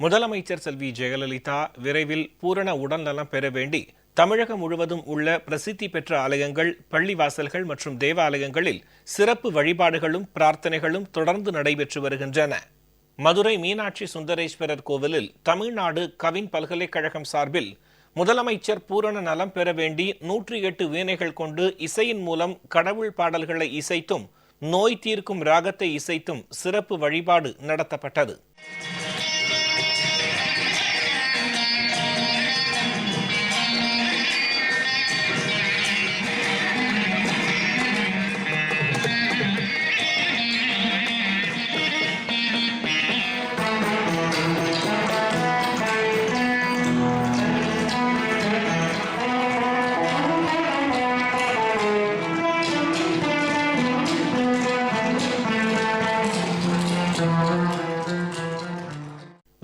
முதலமைச்சர் செல்வி ஜெயலலிதா விரைவில் பூரண உடல்நலம் பெற வேண்டி தமிழகம் முழுவதும் உள்ள பிரசித்தி பெற்ற ஆலயங்கள் பள்ளிவாசல்கள் மற்றும் தேவாலயங்களில் சிறப்பு வழிபாடுகளும் பிரார்த்தனைகளும் தொடர்ந்து நடைபெற்று வருகின்றன. மதுரை மீனாட்சி சுந்தரேஸ்வரர் கோவிலில் தமிழ்நாடு கவின் பல்கலைக்கழகம் சார்பில் முதலமைச்சர் பூரண நலம் பெற வேண்டி நூற்றி எட்டு வீணைகள் கொண்டு இசையின் மூலம் கடவுள் பாடல்களை இசைத்தும் நோய் தீர்க்கும் ராகத்தை இசைத்தும் சிறப்பு வழிபாடு நடத்தப்பட்டது.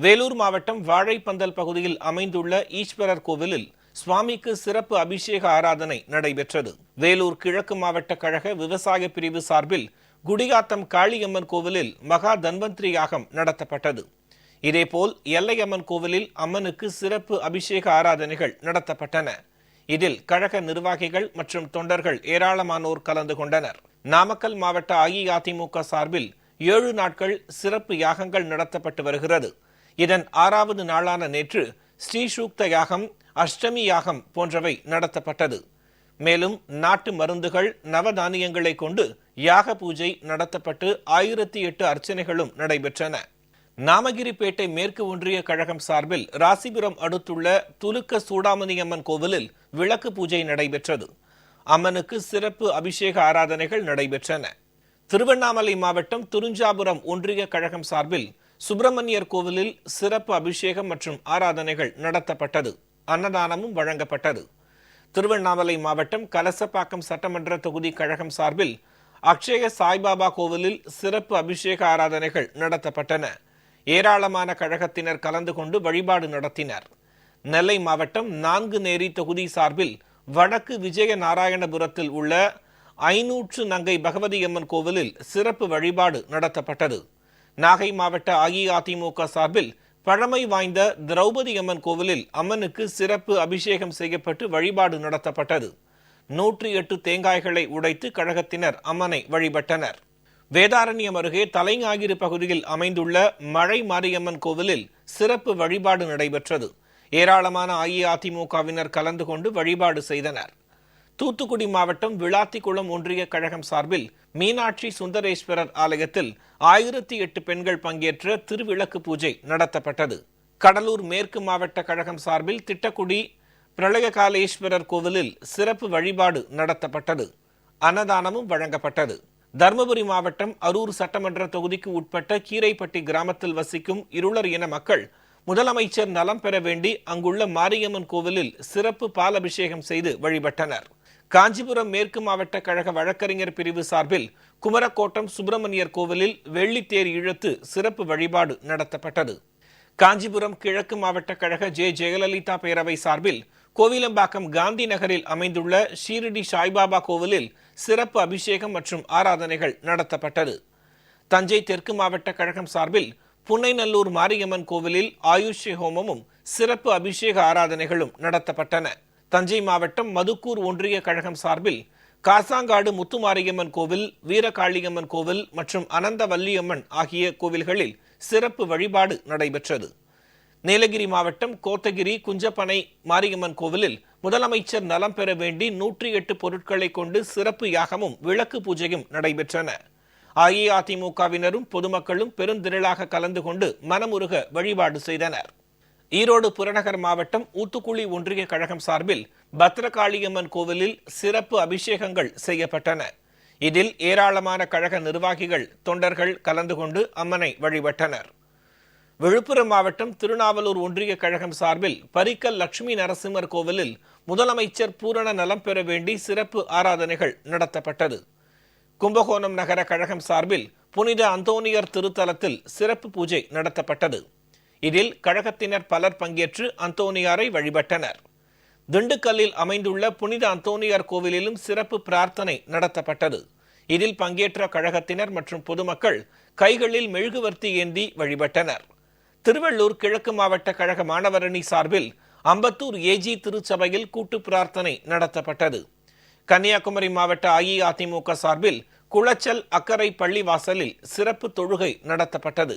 வேலூர் மாவட்டம் வாழைப்பந்தல் பகுதியில் அமைந்துள்ள ஈஸ்வரர் கோவிலில் சுவாமிக்கு சிறப்பு அபிஷேக ஆராதனை நடைபெற்றது. வேலூர் கிழக்கு மாவட்ட கழக விவசாய பிரிவு சார்பில் குடியாத்தம் காளியம்மன் கோவிலில் மகா தன்வந்திரி யாகம் நடத்தப்பட்டது. இதேபோல் எல்லையம்மன் கோவிலில் அம்மனுக்கு சிறப்பு அபிஷேக ஆராதனைகள் நடத்தப்பட்டன. இதில் கழக நிர்வாகிகள் மற்றும் தொண்டர்கள் ஏராளமானோர் கலந்து கொண்டனர். நாமக்கல் மாவட்ட அஇஅதிமுக சார்பில் ஏழு நாட்கள் சிறப்பு யாகங்கள் நடத்தப்பட்டு வருகிறது. இதன் ஆறாவது நாளான நேற்று ஸ்ரீசூக்த யாகம் அஷ்டமி யாகம் போன்றவை நடத்தப்பட்டது. மேலும் நாட்டு மருந்துகள் நவதானியங்களை கொண்டு யாக பூஜை நடத்தப்பட்டு ஆயிரத்தி எட்டு அர்ச்சனைகளும் நடைபெற்றன. நாமகிரிப்பேட்டை மேற்கு ஒன்றிய கழகம் சார்பில் ராசிபுரம் அடுத்துள்ள துலுக்க சூடாமணியம்மன் கோவிலில் விளக்கு பூஜை நடைபெற்றது. அம்மனுக்கு சிறப்பு அபிஷேக ஆராதனைகள் நடைபெற்றன. திருவண்ணாமலை மாவட்டம் துருஞ்சாபுரம் ஒன்றிய கழகம் சார்பில் சுப்பிரமணியர் கோவிலில் சிறப்பு அபிஷேகம் மற்றும் ஆராதனைகள் நடத்தப்பட்டது. அன்னதானமும் வழங்கப்பட்டது. திருவண்ணாமலை மாவட்டம் கலசப்பாக்கம் சட்டமன்ற தொகுதி கழகம் சார்பில் அக்ஷய சாய்பாபா கோவிலில் சிறப்பு அபிஷேக ஆராதனைகள் நடத்தப்பட்டன. ஏராளமான கழகத்தினர் கலந்து கொண்டு வழிபாடு நடத்தினர். நெல்லை மாவட்டம் நான்கு நேரி தொகுதி சார்பில் வடக்கு விஜய நாராயணபுரத்தில் உள்ள ஐநூற்று நங்கை பகவதியம்மன் கோவிலில் சிறப்பு வழிபாடு நடத்தப்பட்டது. நாகை மாவட்ட அஇஅதிமுக சார்பில் பழமை வாய்ந்த திரௌபதி அம்மன் கோவிலில் அம்மனுக்கு சிறப்பு அபிஷேகம் செய்யப்பட்டு வழிபாடு நடத்தப்பட்டது. நூற்றி எட்டு தேங்காய்களை உடைத்து கழகத்தினர் அம்மனை வழிபட்டனர். வேதாரண்யம் அருகே தலைஞாயிறு பகுதியில் அமைந்துள்ள மழை மாரியம்மன் கோவிலில் சிறப்பு வழிபாடு நடைபெற்றது. ஏராளமான அஇஅதிமுகவினர் கலந்து கொண்டு வழிபாடு செய்தனர். தூத்துக்குடி மாவட்டம் விளாத்திக்குளம் ஒன்றிய கழகம் சார்பில் மீனாட்சி சுந்தரேஸ்வரர் ஆலயத்தில் ஆயிரத்தி எட்டு பெண்கள் பங்கேற்ற திருவிளக்கு பூஜை நடத்தப்பட்டது. கடலூர் மேற்கு மாவட்ட கழகம் சார்பில் திட்டக்குடி பிரளயகாலேஸ்வரர் கோவிலில் சிறப்பு வழிபாடு நடத்தப்பட்டது. அன்னதானமும் வழங்கப்பட்டது. தருமபுரி மாவட்டம் அரூர் சட்டமன்ற தொகுதிக்கு உட்பட்ட கீரைப்பட்டி கிராமத்தில் வசிக்கும் இருளர் இன மக்கள் முதலமைச்சர் நலம் பெற வேண்டி அங்குள்ள மாரியம்மன் கோவிலில் சிறப்பு பால் அபிஷேகம் செய்து வழிபட்டனர். காஞ்சிபுரம் மேற்கு மாவட்ட கழக வழக்கறிஞர் பிரிவு சார்பில் குமரக்கோட்டம் சுப்பிரமணியர் கோவிலில் வெள்ளித்தேர் இழுத்து சிறப்பு வழிபாடு நடத்தப்பட்டது. காஞ்சிபுரம் கிழக்கு மாவட்ட கழக ஜே. ஜெயலலிதா பேரவை சார்பில் கோவிலம்பாக்கம் காந்தி நகரில் அமைந்துள்ள ஷீரடி சாய்பாபா கோவிலில் சிறப்பு அபிஷேகம் மற்றும் ஆராதனைகள் நடத்தப்பட்டது. தஞ்சை தெற்கு மாவட்ட கழகம் சார்பில் புன்னைநல்லூர் மாரியம்மன் கோவிலில் ஆயுஷ்ய ஹோமமும் சிறப்பு அபிஷேக ஆராதனைகளும் நடத்தப்பட்டன. தஞ்சை மாவட்டம் மதுக்கூர் ஒன்றிய கழகம் சார்பில் காசாங்காடு முத்துமாரியம்மன் கோவில் வீரகாளியம்மன் கோவில் மற்றும் அனந்தவல்லியம்மன் ஆகிய கோவில்களில் சிறப்பு வழிபாடு நடைபெற்றது. நீலகிரி மாவட்டம் கோத்தகிரி குஞ்சப்பனை மாரியம்மன் கோவிலில் முதலமைச்சர் நலம் பெற வேண்டி நூற்றி எட்டு பொருட்களை கொண்டு சிறப்பு யாகமும் விளக்கு பூஜையும் நடைபெற்றன. அஇஅதிமுகவினரும் பொதுமக்களும் பெருந்திரளாக கலந்து கொண்டு மனமுருக வழிபாடு செய்தனர். ஈரோடு புறநகர் மாவட்டம் ஊத்துக்குழி ஒன்றிய கழகம் சார்பில் பத்ரகாளியம்மன் கோவிலில் சிறப்பு அபிஷேகங்கள் செய்யப்பட்டன. இதில் ஏராளமான கழக நிர்வாகிகள் தொண்டர்கள் கலந்து கொண்டு அம்மனை வழிபட்டனர். விழுப்புரம் மாவட்டம் திருநாவலூர் ஒன்றிய கழகம் சார்பில் பரிக்கல் லட்சுமி நரசிம்மர் கோவிலில் முதலமைச்சர் பூரண நலம் பெற வேண்டி சிறப்பு ஆராதனைகள் நடத்தப்பட்டது. கும்பகோணம் நகர கழகம் சார்பில் புனித அந்தோனியர் திருத்தலத்தில் சிறப்பு பூஜை நடத்தப்பட்டது. இதில் கழகத்தினர் பலர் பங்கேற்று அந்தோனியாரை வழிபட்டனர். திண்டுக்கல்லில் அமைந்துள்ள புனித அந்தோனியார் கோவிலிலும் சிறப்பு பிரார்த்தனை நடத்தப்பட்டது. இதில் பங்கேற்ற கழகத்தினர் மற்றும் பொதுமக்கள் கைகளில் மெழுகுவர்த்தி ஏந்தி வழிபட்டனர். திருவள்ளூர் கிழக்கு மாவட்ட கழக மாணவரணி சார்பில் அம்பத்தூர் ஏஜி திருச்சபையில் கூட்டு பிரார்த்தனை நடத்தப்பட்டது. கன்னியாகுமரி மாவட்ட அஇஅதிமுக சார்பில் குளச்சல் அக்கரை பள்ளிவாசலில் சிறப்பு தொழுகை நடத்தப்பட்டது.